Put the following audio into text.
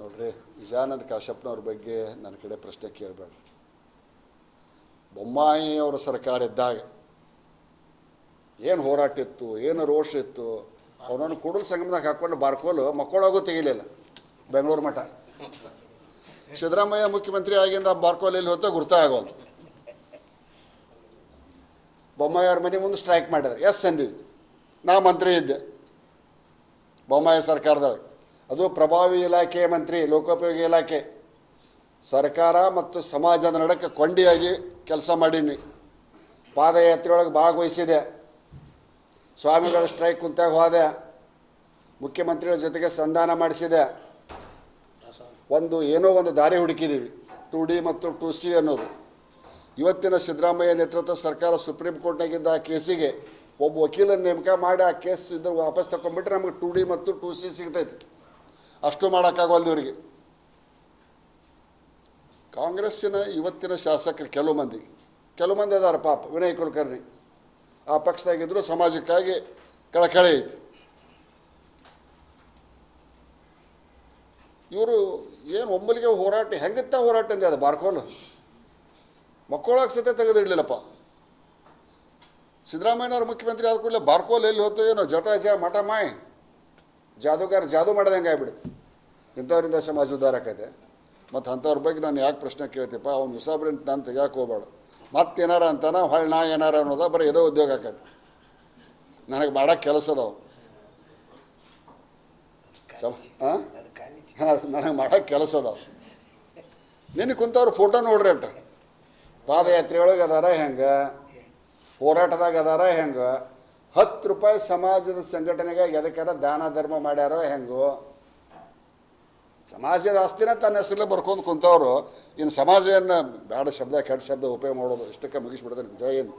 ನೋಡ್ರಿ ವಿಜಯಾನಂದ ಕಾಶಪ್ಪನವ್ರ ಬಗ್ಗೆ ನನ್ನ ಕಡೆ ಪ್ರಶ್ನೆ ಕೇಳಬೇಡ ಬೊಮ್ಮಾಯಿ ಅವರ ಸರ್ಕಾರ ಇದ್ದಾಗ ಏನು ಹೋರಾಟ ಇತ್ತು, ಏನು ರೋಷ ಇತ್ತು, ಅವನನ್ನು ಕೂಡಲ ಸಂಗಮದಾಗ ಹಾಕ್ಕೊಂಡು ಬಾರ್ಕೋಲು ಮಕ್ಕಳಾಗೂ ತೆಗಿಲಿಲ್ಲ ಬೆಂಗಳೂರು ಮಠ. ಸಿದ್ದರಾಮಯ್ಯ ಮುಖ್ಯಮಂತ್ರಿ ಆಗಿಂದ ಬಾರ್ಕೋಲ್ ಎಲ್ಲಿ ಹೋತ ಗುರ್ತ ಆಗೋದು ಬೊಮ್ಮಾಯಿ ಅವ್ರ ಮನೆ ಮುಂದೆ ಸ್ಟ್ರೈಕ್ ಮಾಡಿದ್ರು. ಎಸ್ ಅಂದಿದ್ವಿ. ನಾ ಮಂತ್ರಿ ಇದ್ದೆ. ಬೊಮ್ಮಾಯಿ ಸರ್ಕಾರದೊಳಗೆ. ಅದು ಪ್ರಭಾವಿ ಇಲಾಖೆ ಮಂತ್ರಿ, ಲೋಕೋಪಯೋಗಿ ಇಲಾಖೆ. ಸರ್ಕಾರ ಮತ್ತು ಸಮಾಜದ ನಡಕ್ಕೆ ಕೊಂಡಿಯಾಗಿ ಕೆಲಸ ಮಾಡೀನಿ. ಪಾದಯಾತ್ರೆಯೊಳಗೆ ಭಾಗವಹಿಸಿದೆ. ಸ್ವಾಮಿಗಳ ಸ್ಟ್ರೈಕ್ ಕುಂತಾಗ ಹೋದೆ. ಮುಖ್ಯಮಂತ್ರಿಗಳ ಜೊತೆಗೆ ಸಂಧಾನ ಮಾಡಿಸಿದೆ. ಒಂದು ಏನೋ ಒಂದು ದಾರಿ ಹುಡುಕಿದ್ದೀವಿ ಟು ಡಿ ಮತ್ತು ಟು ಸಿ ಅನ್ನೋದು. ಇವತ್ತಿನ ಸಿದ್ದರಾಮಯ್ಯ ನೇತೃತ್ವ ಸರ್ಕಾರ ಸುಪ್ರೀಂ ಕೋರ್ಟ್ನಾಗಿದ್ದ ಆ ಕೇಸಿಗೆ ಒಬ್ಬ ವಕೀಲನ ನೇಮಕ ಮಾಡಿ ಆ ಕೇಸ್ ಇದ್ರೆ ವಾಪಸ್ ತಗೊಂಡ್ಬಿಟ್ರೆ ನಮಗೆ ಟು ಡಿ ಮತ್ತು ಟು ಸಿ ಸಿಗ್ತೈತಿ. ಅಷ್ಟು ಮಾಡೋಕ್ಕಾಗವಲ್ದು ಇವರಿಗೆ. ಕಾಂಗ್ರೆಸ್ಸಿನ ಇವತ್ತಿನ ಶಾಸಕರು ಕೆಲವು ಮಂದಿ ಕೆಲವು ಮಂದಿ ಅದಾರ ಪಾಪ, ವಿನಯ್ ಕುಲಕರ್ಣಿ. ಆ ಪಕ್ಷದಾಗಿದ್ದರೂ ಸಮಾಜಕ್ಕಾಗಿ ಕಳಕಳಿ ಐತಿ. ಇವರು ಏನು ಒಮ್ಮಲಿಗೆ ಹೋರಾಟ ಹೆಂಗಿತ್ತ ಹೋರಾಟ ಅಂದೆ ಅದು ಬಾರ್ಕೋಲು? ಮಕ್ಕಳಾಗ ಸತೆ ತೆಗೆದಿಡ್ಲಿಲ್ಲಪ್ಪ. ಸಿದ್ದರಾಮಯ್ಯನವ್ರು ಮುಖ್ಯಮಂತ್ರಿ ಆದ ಕೂಡಲೇ ಬಾರ್ಕೋಲ್ ಎಲ್ಲಿ ಹೋಯ್ತು ಏನೋ ಜಟ ಜ ಮಠ ಮಾಯ್. ಜಾದೂಗಾರ ಜಾದೂ ಮಾಡ್ದಂಗೆ ಆಗ್ಬಿಡು ಇಂಥವ್ರಿಂದ ಸಮಾಜ ಉದ್ಧಾರ ಆಕೈತೆ ಮತ್ತು ಅಂಥವ್ರ ಬಗ್ಗೆ ನಾನು ಯಾಕೆ ಪ್ರಶ್ನೆ ಕೇಳ್ತೀಪ್ಪ? ಅವ್ನು ಮುಸಾಬ್ರಿನ್ ನಾನು ತೆಗಿಯಾಕೆ ಮತ್ತೆ ಏನಾರ ಅಂತಾನ ಹೊಳ್ ನಾ ಏನಾರ ಅನ್ನೋದ ಬರೀ ಏದೋ ಉದ್ಯೋಗ ಆಕೈತೆ. ನನಗೆ ಬಾಡ ಕೆಲಸ ಅದಾವ. ನನಗೆ ಮಾಡೋಕ್ಕೆ ಕೆಲಸ ಅದಾವ. ನಿನ್ನೆ ಕುಂತವ್ರು ಫೋಟೋ ನೋಡ್ರಿ ಅಂಟ ಪಾದಯಾತ್ರೆ ಒಳಗೆ ಅದಾರ ಹೆಂಗೆ? ಹೋರಾಟದಾಗ ಅದಾರ ಹೆಂಗೆ? ಹತ್ತು ರೂಪಾಯಿ ಸಮಾಜದ ಸಂಘಟನೆಗೆ ಎದಕ್ಕಾರ ದಾನ ಧರ್ಮ ಮಾಡ್ಯಾರೋ ಹೆಂಗೋ? ಸಮಾಜದ ಆಸ್ತಿನ ತನ್ನ ಹೆಸರಲ್ಲೇ ಬರ್ಕೊಂಡು ಕುಂತವರು. ಇನ್ನು ಸಮಾಜವನ್ನು ಬೇಡ ಶಬ್ದ, ಕೆಟ್ಟ ಶಬ್ದ ಉಪಯೋಗ ಮಾಡೋದು ಇಷ್ಟಕ್ಕೆ ಮುಗಿಸ್ಬಿಡ್ತಾರೆ ನಿಜ ಹಿಂದ್